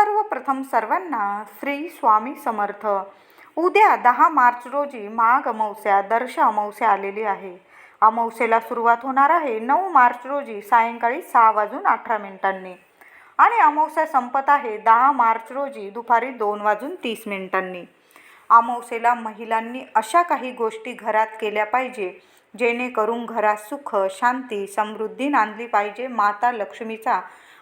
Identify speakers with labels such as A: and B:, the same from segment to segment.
A: सर्वप्रथम सर्वांना श्री स्वामी समर्थ. उद्या दहा मार्च रोजी माघ अमावस्या दर्श अमावस्या आलेली आहे. अमावस्येला सुरुवात होणार आहे नऊ मार्च रोजी सायंकाळी सहा वाजून अठरा मिनिटांनी. आणि अमावस्या संपत आहे दहा मार्च रोजी दुपारी दोन वाजून तीस मिनिटांनी. अमावस्येला महिलांनी अशा काही गोष्टी घरात केल्या पाहिजे जेणेकरून घरात सुख शांती समृद्धी नांदली पाहिजे माता लक्ष्मीचा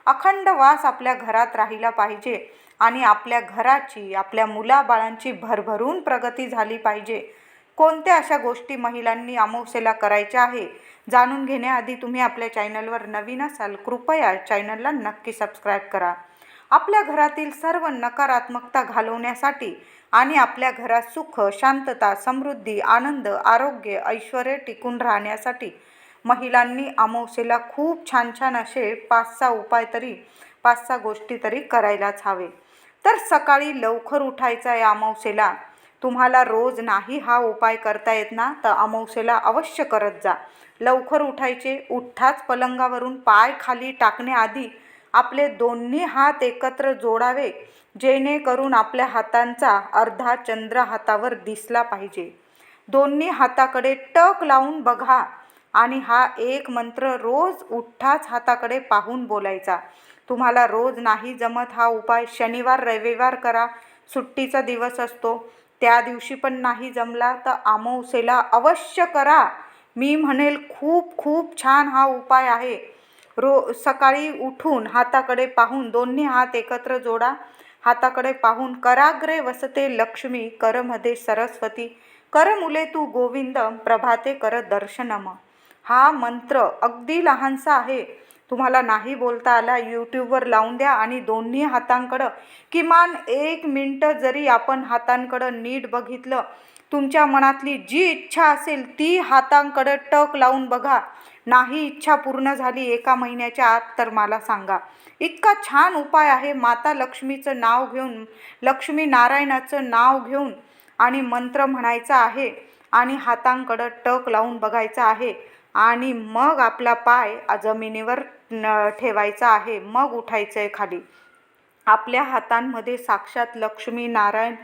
A: अखंड वास आपल्या घरात राहिला पाहिजे आणि आपल्या घराची आपल्या मुलाबाळांची भरभरून प्रगती झाली पाहिजे. कोणत्या अशा गोष्टी महिलांनी अमावस्येला करायच्या आहे? जाणून घेण्याआधी तुम्ही आपल्या चॅनलवर नवीन असाल कृपया चॅनलला नक्की सबस्क्राईब करा. आपल्या घरातील सर्व नकारात्मकता घालवण्यासाठी आणि आपल्या घरात सुख शांतता समृद्धी आनंद आरोग्य ऐश्वर टिकून राहण्यासाठी महिलांनी अमावस्येला खूप छान छान असे पाच सहा उपाय तरी पाच सहा गोष्टी तरी करायलाच हवे. तर सकाळी लवकर उठायचं आहे अमावस्येला तुम्हाला रोज नाही हा उपाय करता येत ना तर अमावस्येला अवश्य करत जा. लवकर उठायचे उठ्ठाच पलंगावरून पाय खाली टाकण्याआधी आपले दोन्ही हात एकत्र जोडावे जेणेकरून आपल्या हातांचा अर्धा चंद्र हातावर दिसला पाहिजे. दोन्ही हाताकडे टक लावून बघा आणि हा एक मंत्र रोज उठ्ठाच हाताकडे पाहून बोलायचा. तुम्हाला रोज नाही जमत हा उपाय शनिवार रविवार करा. सुट्टीचा दिवस असतो. त्या दिवशी पण नाही जमला तर अमावस्येला अवश्य करा. मी म्हणेल खूप खूप छान हा उपाय आहे. रो सकाळी उठून हाताकडे पाहून दोन्ही हात एकत्र जोडा. हाताकडे पाहून कराग्रे वसते लक्ष्मी करमध्ये सरस्वती. कर मुले तू गोविंद प्रभाते कर दर्शनम. हा मंत्र अगदी लहानसा आहे. तुम्हाला नाही बोलता आला यूट्यूबवर लावून द्या आणि दोन्ही हातांकडं किमान एक मिनटं जरी आपण हातांकडं नीट बघितलं तुमच्या मनातली जी इच्छा असेल ती हातांकडं टक लावून बघा. नाही इच्छा पूर्ण झाली एका महिन्याच्या आत तर मला सांगा. इतका छान उपाय आहे माता लक्ष्मीचं नाव घेऊन लक्ष्मी नारायणाचं नाव घेऊन आणि मंत्र म्हणायचा आहे आणि हातांकडं टक लावून बघायचं आहे. आणि मग आपला पाय जमिनीवर न ठेवायचा आहे. मग उठायचं आहे खाली. आपल्या हातांमध्ये साक्षात लक्ष्मी नारायण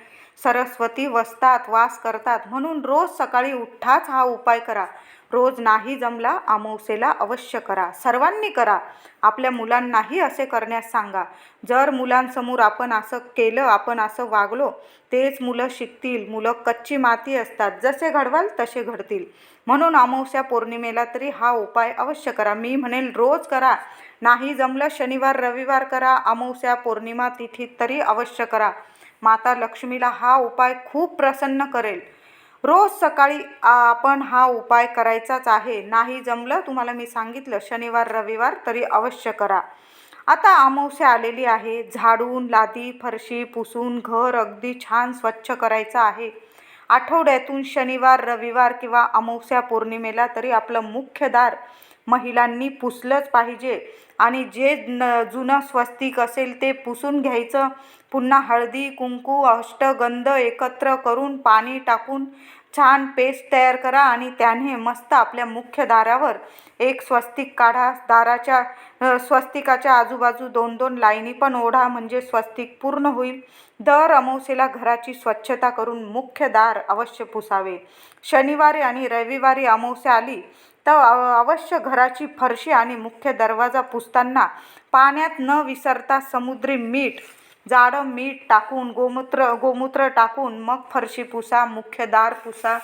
A: सरस्वती वसतात वास करतात. म्हणून रोज सकाळी उठाच हा उपाय करा. रोज नाही जमला अमावस्येला अवश्य करा. सर्वांनी करा. आपल्या मुलांनाही असे करण्यास सांगा. जर मुलांसमोर आपण असं केलं आपण असं वागलो तेच मुलं शिकतील. मुलं कच्ची माती असतात. जसे घडवाल तसे घडतील. म्हणून अमावस्या पौर्णिमेला तरी हा उपाय अवश्य करा. मी म्हणेल रोज करा. नाही जमलं शनिवार रविवार करा. अमावस्या पौर्णिमा तिथीत तरी अवश्य करा. माता लक्ष्मीला हा उपाय खूप प्रसन्न करेल. रोज सकाळी आपण हा उपाय करायचाच आहे. नाही जमलं तुम्हाला मी सांगितलं शनिवार रविवार तरी अवश्य करा. आता अमावस्या आलेली आहे. झाडून लादी फरशी पुसून घर अगदी छान स्वच्छ करायचं आहे. आठवड्यातून शनिवार रविवार किंवा अमावस्या पौर्णिमेला तरी आपलं मुख्य दार महिलांनी पुसलंच पाहिजे. आणि जे न जुनं स्वस्तिक असेल ते पुसून घ्यायचं. पुन्हा हळदी कुंकू अष्टगंध एकत्र करून पाणी टाकून छान पेस्ट तयार करा आणि त्याने मस्त आपल्या मुख्य दारावर एक स्वस्तिक काढा. दाराच्या स्वस्तिकाच्या आजूबाजू दोन दोन लाईनी पण ओढा म्हणजे स्वस्तिक पूर्ण होईल. दर अमावस्येला घराची स्वच्छता करून मुख्य दार अवश्य पुसावे. शनिवारी आणि रविवारी अमावस्या आली तर अवश्य घराची फरशी आणि मुख्य दरवाजा पुसताना पाण्यात न विसरता समुद्री मीठ जाडं मीठ टाकून गोमूत्र गोमूत्र टाकून मग फरशी पुसा मुख्य दार पुसा.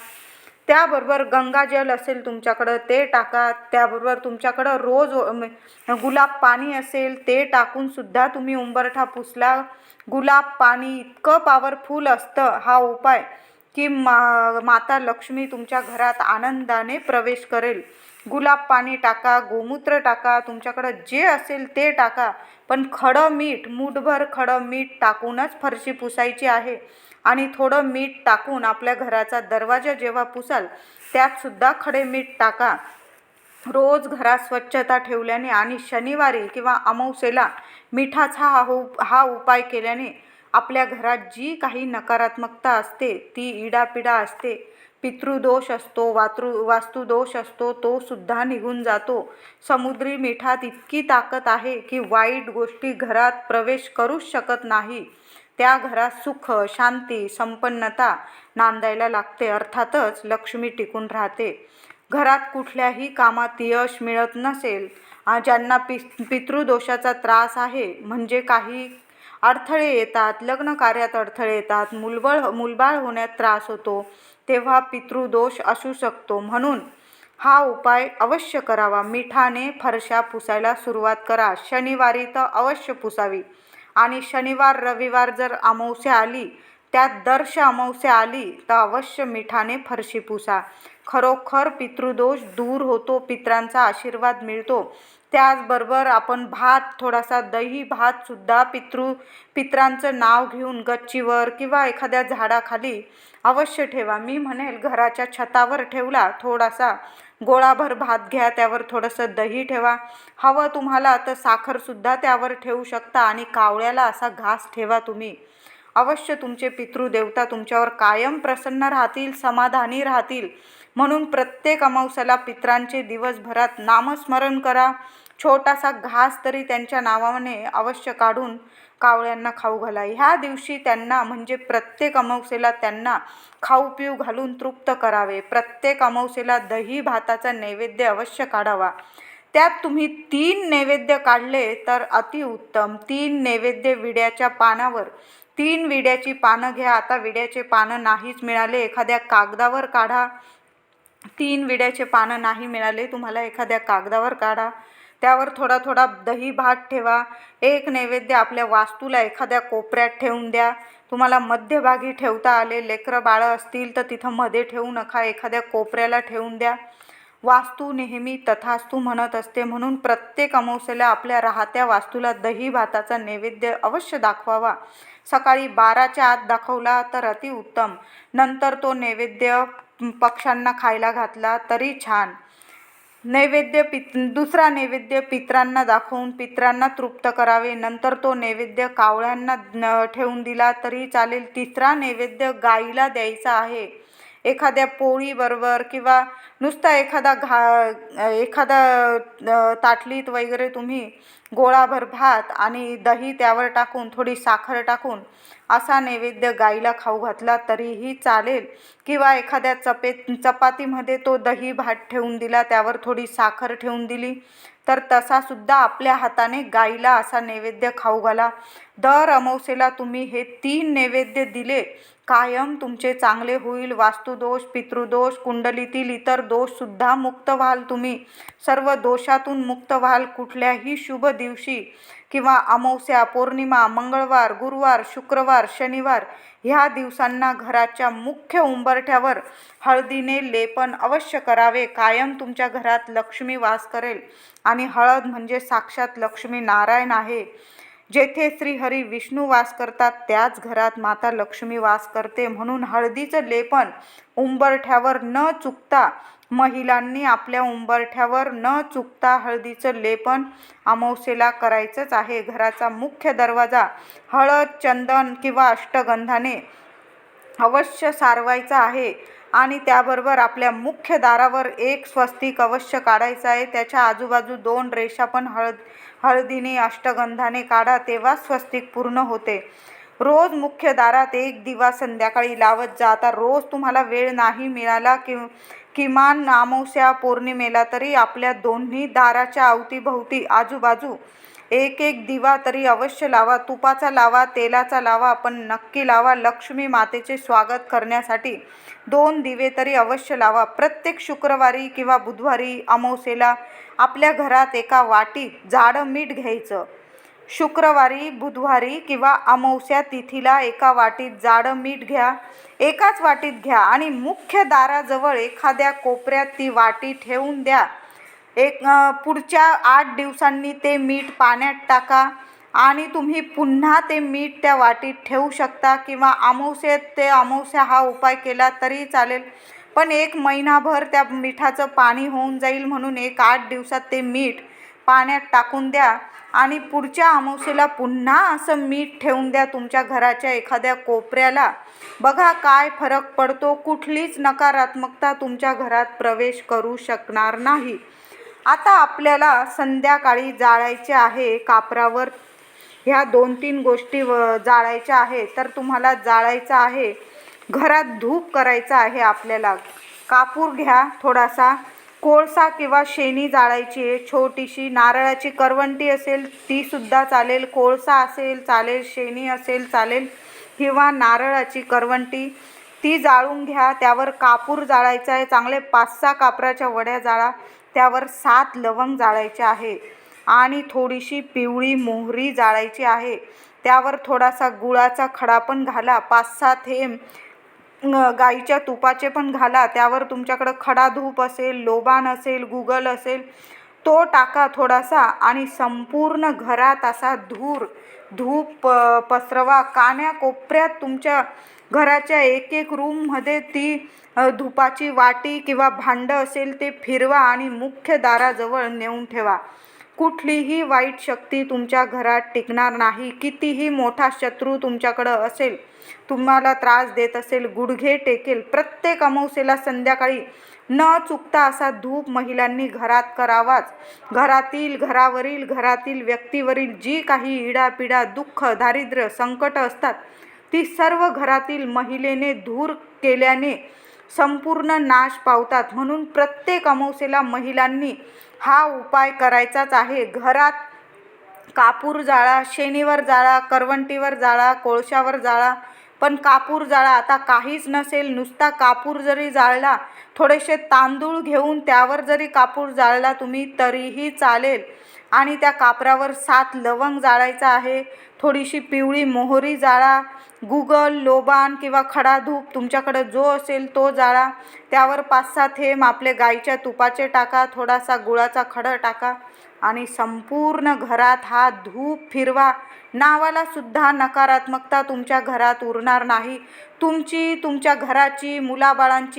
A: त्याबरोबर गंगाजल असेल तुमच्याकडं ते टाका. त्याबरोबर तुमच्याकडं रोज गुलाब पाणी असेल ते टाकूनसुद्धा तुम्ही उंबरठा पुसला. गुलाब पाणी इतकं पॉवरफुल असतं हा उपाय की मा माता लक्ष्मी तुमच्या घरात आनंदाने प्रवेश करेल. गुलाब पाणी टाका गोमूत्र टाका तुमच्याकडं जे असेल ते टाका. पण खडं मीठ मूठभर खडं मीठ टाकूनच फरशी पुसायची आहे. आणि थोडं मीठ टाकून आपल्या घराचा दरवाजा जेव्हा पुसाल त्यातसुद्धा खडे मीठ टाका. रोज घरात स्वच्छता ठेवल्याने आणि शनिवारी किंवा अमावस्येला मिठाचा हा उप हा उपाय केल्याने आपल्या घरात जी काही नकारात्मकता असते ती इडापिडा असते. पितृदोष असतो वातृ वास्तुदोष असतो तो सुद्धा निघून जातो. समुद्री मिठात इतकी ताकद आहे की वाईट गोष्टी घरात प्रवेश करूच शकत नाही. त्या घरात सुख शांती संपन्नता नांदायला लागते अर्थातच लक्ष्मी टिकून राहते. घरात कुठल्याही कामात यश मिळत नसेल ज्यांना पि पितृदोषाचा त्रास आहे म्हणजे काही अडथळे येतात लग्न कार्यात अडथळे येतात मुलबळ मुलबाळ होण्यात त्रास होतो तेव्हा पितृदोष असू शकतो. म्हणून हा उपाय अवश्य करावा. मिठाने फरशा पुसायला सुरुवात करा. शनिवारी तर अवश्य पुसावी. आणि शनिवार रविवार जर अमावस्या आली त्यात दर्श अमावस्या आली तर अवश्य मिठाने फरशी पुसा. खरोखर पितृदोष दूर होतो पित्रांचा आशीर्वाद मिळतो. त्याचबरोबर आपण भात थोडासा दही भातसुद्धा पितृ पित्रांचं नाव घेऊन गच्चीवर किंवा एखाद्या झाडाखाली अवश्य ठेवा. मी म्हणेल घराच्या छतावर ठेवला थोडासा गोळाभर भात घ्या त्यावर थोडंसं दही ठेवा. हवं तुम्हाला तर साखरसुद्धा त्यावर ठेवू शकता आणि कावळ्याला असा घास ठेवा तुम्ही. अवश्य तुमचे पितृदेवता तुमच्यावर कायम प्रसन्न राहतील समाधानी राहतील. म्हणून प्रत्येक अमावस्याला पित्रांचे दिवसभरात नामस्मरण करा. छोटासा घास तरी त्यांच्या नावाने अवश्य काढून कावळ्यांना खाऊ घाला ह्या दिवशी त्यांना म्हणजे प्रत्येक अमावस्येला त्यांना खाऊ पिऊ घालून तृप्त करावे. प्रत्येक अमावस्येला दही भाताचा नैवेद्य अवश्य काढावा. त्यात तुम्ही तीन नैवेद्य काढले तर अतिउत्तम तीन नैवेद्य विड्याच्या पानावर. तीन विड्याची पानं घ्या. आता विड्याचे पानं नाहीच मिळाले. एखाद्या कागदावर काढा. तीन विड्याचे पानं नाही मिळाले तुम्हाला एखाद्या कागदावर काढा. त्यावर थोडा थोडा दही भात ठेवा. एक नैवेद्य आपल्या वास्तूला एखाद्या कोपऱ्यात ठेवून द्या. तुम्हाला मध्यभागी ठेवता आले लेकरं बाळं असतील तर तिथं मध्ये ठेवू नका एखाद्या कोपऱ्याला ठेवून द्या. वास्तू नेहमी तथास्तू म्हणत असते म्हणून प्रत्येक अमावस्येला आपल्या राहत्या वास्तूला दही भाताचा नैवेद्य अवश्य दाखवावा. सकाळी बाराच्या आत दाखवला तर अतिउत्तम. नंतर तो नैवेद्य पक्ष्यांना खायला घातला तरी छान. नैवेद्य पित दुसरा नैवेद्य पित्रांना दाखवून पित्रांना तृप्त करावे. नंतर तो नैवेद्य कावळ्यांना ठेवून दिला तरी चालेल. तिसरा नैवेद्य गाईला द्यायचा आहे. एखाद्या पोळीबरोबर किंवा नुसता एखादा घा एखादा ताटलीत वगैरे तुम्ही गोळाभर भात आणि दही त्यावर टाकून थोडी साखर टाकून असा नैवेद्य गाईला खाऊ घातला तरीही चालेल. किंवा एखाद्या चपे चपातीमध्ये तो दही भात ठेवून दिला त्यावर थोडी साखर ठेवून दिली. तर तसासुद्धा आपल्या हाताने गाईला असा नैवेद्य खाऊ घाला. दर अमावसेला तुम्ही हे तीन नैवेद्य दिले कायम तुमचे चांगले होईल. वास्तुदोष पितृदोष कुंडलीतील इतर दोषसुद्धा मुक्त व्हाल तुम्ही. सर्व दोषातून मुक्त व्हाल कुठल्याही शुभ दिवशी. किंवा अमावस्या पौर्णिमा मंगळवार गुरुवार शुक्रवार शनिवार ह्या दिवसांना घराच्या मुख्य उंबरठ्यावर हळदीने लेपन अवश्य करावे. कायम तुमच्या घरात लक्ष्मी वास करेल आणि हळद म्हणजे साक्षात लक्ष्मी नारायण आहे. जेथे श्रीहरी विष्णू वास करतात त्याच घरात माता लक्ष्मी वास करते. म्हणून हळदीचं लेपन उंबरठ्यावर न चुकता महिलांनी आपल्या उंबरठ्यावर न चुकता हळदीचं लेपन अमावस्येला करायचंच आहे. घराचा मुख्य दरवाजा हळद चंदन किंवा अष्टगंधाने अवश्य सारवायचा आहे आणि त्याबरोबर आपल्या मुख्य दारावर एक स्वस्तिक अवश्य काढायचं आहे. त्याच्या आजूबाजू दोन रेषा पण हळद हळदीने अष्टगंधाने काढा तेव्हा स्वस्तिक पूर्ण होते. रोज मुख्य दारात एक दिवा संध्याकाळी लावत जा. आता रोज तुम्हाला वेळ नाही मिळाला कि किमान अमावस्या पौर्णिमेला तरी आपल्या दोन्ही दाराच्या अवतीभोवती आजूबाजू एक एक दिवा तरी अवश्य लावा. तुपाचा लावा तेलाचा लावा पण नक्की लावा. लक्ष्मी मातेचे स्वागत करण्यासाठी दोन दिवे तरी अवश्य लावा. प्रत्येक शुक्रवारी किंवा बुधवारी अमावस्येला आपल्या घरात एका वाटीत जाडं मीठ घ्यायचं. शुक्रवारी बुधवारी किंवा अमावस्या तिथीला एका वाटीत जाडं मीठ घ्या एकाच वाटीत घ्या आणि मुख्य दाराजवळ एखाद्या कोपऱ्यात ती वाटी ठेवून द्या. एक पुढच्या आठ दिवसांनी ते मीठ पाण्यात टाका आणि तुम्ही पुन्हा ते मीठ त्या वाटीत ठेवू शकता किंवा अमावस्येत ते अमावस्या हा उपाय केला तरी चालेल. पण एक महिनाभर त्या मिठाचं पाणी होऊन जाईल म्हणून एक आठ दिवसात ते मीठ पाण्यात टाकून द्या. आणि पुढच्या अमावस्येला पुन्हा असं मीठ ठेवून द्या तुमच्या घराच्या एखाद्या कोपऱ्याला. बघा काय फरक पडतो. कुठलीच नकारात्मकता तुमच्या घरात प्रवेश करू शकणार नाही. आता आपल्याला संध्याकाळी जाळायचे आहे कापरावर. ह्या दोन तीन गोष्टी व जाळायच्या आहे. तर तुम्हाला जाळायचं आहे. घरात धूप करायचं आहे आपल्याला. कापूर घ्या थोडासा. कोळसा किंवा शेणी जाळायची आहे छोटीशी नारळाची करवंटी असेल तीसुद्धा चालेल. कोळसा असेल चालेल. शेणी असेल चालेल. किंवा नारळाची करवंटी ती जाळून घ्या. त्यावर कापूर जाळायचा आहे. चांगले पाच सहा कापराच्या वड्या जाळा. त्यावर सात लवंग जाळायचे आहे. आणि थोडीशी पिवळी मोहरी जाळायची आहे. त्यावर थोडासा गुळाचा खडा पण घाला. पाच सहा थेंब गाईच्या तुपाचे पण घाला त्यावर तुमच्याकडं खडा धूप असेल लोबान असेल गुगल असेल तो टाका थोडासा आणि संपूर्ण घरात असा धूर धूप पसरवा. कान्या कोपऱ्यात तुमच्या घराच्या एक एक रूममध्ये ती धुपाची वाटी किंवा भांडं असेल ते फिरवा आणि मुख्य दाराजवळ नेऊन ठेवा. कुठलीही वाईट शक्ती तुमच्या घरात टिकणार नाही. कितीही मोठा शत्रू तुमच्याकडं असेल तुम्हाला त्रास देत असेल गुडघे टेकेल प्रत्येक अमावस्येला संध्याकाळी न चुकता असा धूप महिलांनी घरात करावाच. घरातील घरावरील घरातील व्यक्तीवरील जी काही इडापिडा दुःख दारिद्र्य संकट असतात ती सर्व घरातील महिलेने दूर केल्याने संपूर्ण नाश पावतात. म्हणून प्रत्येक अमावस्येला महिलांनी हा उपाय करायचाच आहे. घरात कापूर जाळा शेणीवर जाळा करवंटीवर जाळा कोळशावर जाळा पण कापूर जाळा आता काहीच नसेल. नुसता कापूर जरी जाळला थोडेसे तांदूळ घेऊन त्यावर जरी कापूर जाळला तुम्ही तरीही चालेल. आणि त्या कापरावर सात लवंग जाळायचं आहे. थोडीशी पिवळी मोहरी जाळा. गुगल लोबान किंवा खडा धूप तुमच्याकडं जो असेल तो जाळा. त्यावर पाच सहा थेंब आपले गाईच्या तुपाचे टाका. थोडासा गुळाचा खडं टाका आणि संपूर्ण घरात हा धूप फिरवा. नावाला सुद्धा नकारात्मकता तुमच्या घरात उरणार नाही. तुमची तुमच्या घराची मुलाबाळांची